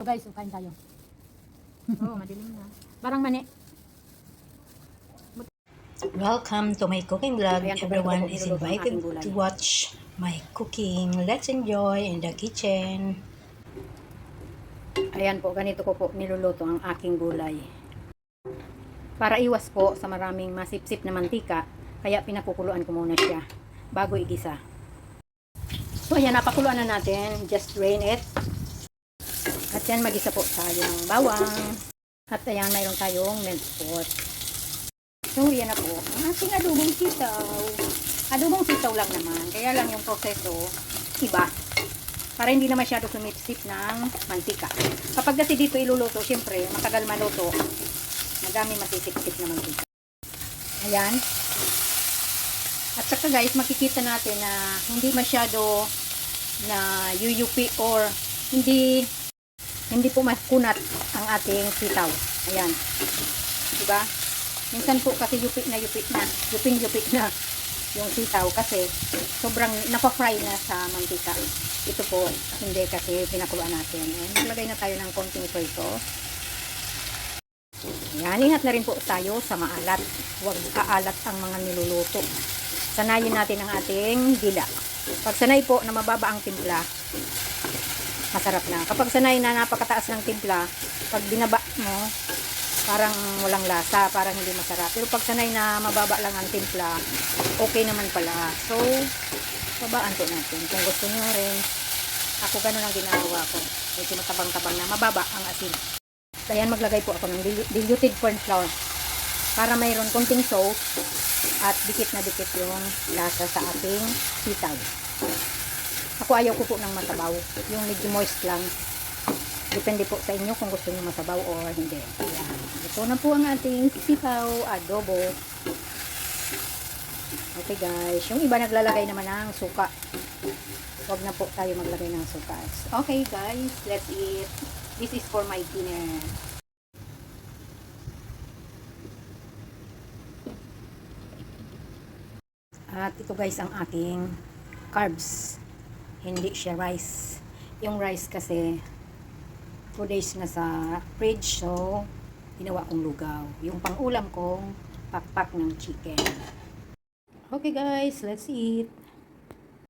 So guys, so kain tayo. Oo, madilim na. Parang mani. Welcome to my cooking vlog. Everyone is invited to watch my cooking. Let's enjoy in the kitchen. Ayan po, ganito ko po niluluto ang aking gulay. Para iwas po sa maraming masipsip na mantika, kaya pinakukuluan ko muna siya bago igisa. So ayan, napakuluan na natin. Just drain it. Yan, magisa po tayo ng bawang. At ayan, mayroon tayong minced pork. So, yan na po. Ang ating adobong sitaw. Adobong sitaw lang naman. Kaya lang yung proseso, iba. Para hindi na masyado sumipsip ng mantika. Kapag kasi dito iluluto, syempre, matagal maluto. Madami masisipsip na mantika. Ayan. At saka guys, makikita natin na hindi masyado na yuyupi or hindi hindi po makunat ang ating sitaw. Ayan. Diba? Minsan po kasi yupik na yupik na, yuping yupik na yung sitaw kasi sobrang napafry na sa mantika. Ito po, hindi kasi pinakuluan natin. And maglagay na tayo ng konting soy sauce. Yan, ingat na rin po tayo sa maalat. Huwag kaalat ang mga niluluto. Sanayin natin ang ating dila. Pag sanay po na mababa ang timpla, masarap na. Kapag sanay na napakataas ng timpla, pag binaba mo, parang walang lasa, parang hindi masarap. Pero pag sanay na mababa lang ang timpla, okay naman pala. So, babaan po natin. Kung gusto nyo rin, ako ganun ang ginagawa ko. Medyo matabang-tabang na, mababa ang asin. Kaya maglagay po ako ng dilu- diluted corn flour para mayroon konting sauce at dikit na dikit yung lasa sa ating sitaw. Ako ayaw ko po ng masabaw. Yung medyo moist lang. Depende po sa inyo kung gusto niyo masabaw or hindi. Ayan. Ito na po ang ating sitaw adobo. Okay guys. Yung iba naglalagay naman ng suka. Huwag na po tayo maglagay ng suka. Okay guys. Let's eat. This is for my dinner. At ito guys ang aking carbs. Hindi siya rice. Yung rice kasi 2 days na sa fridge so ginawa kong lugaw. Yung pang-ulam kong pakpak ng chicken. Okay guys, let's eat.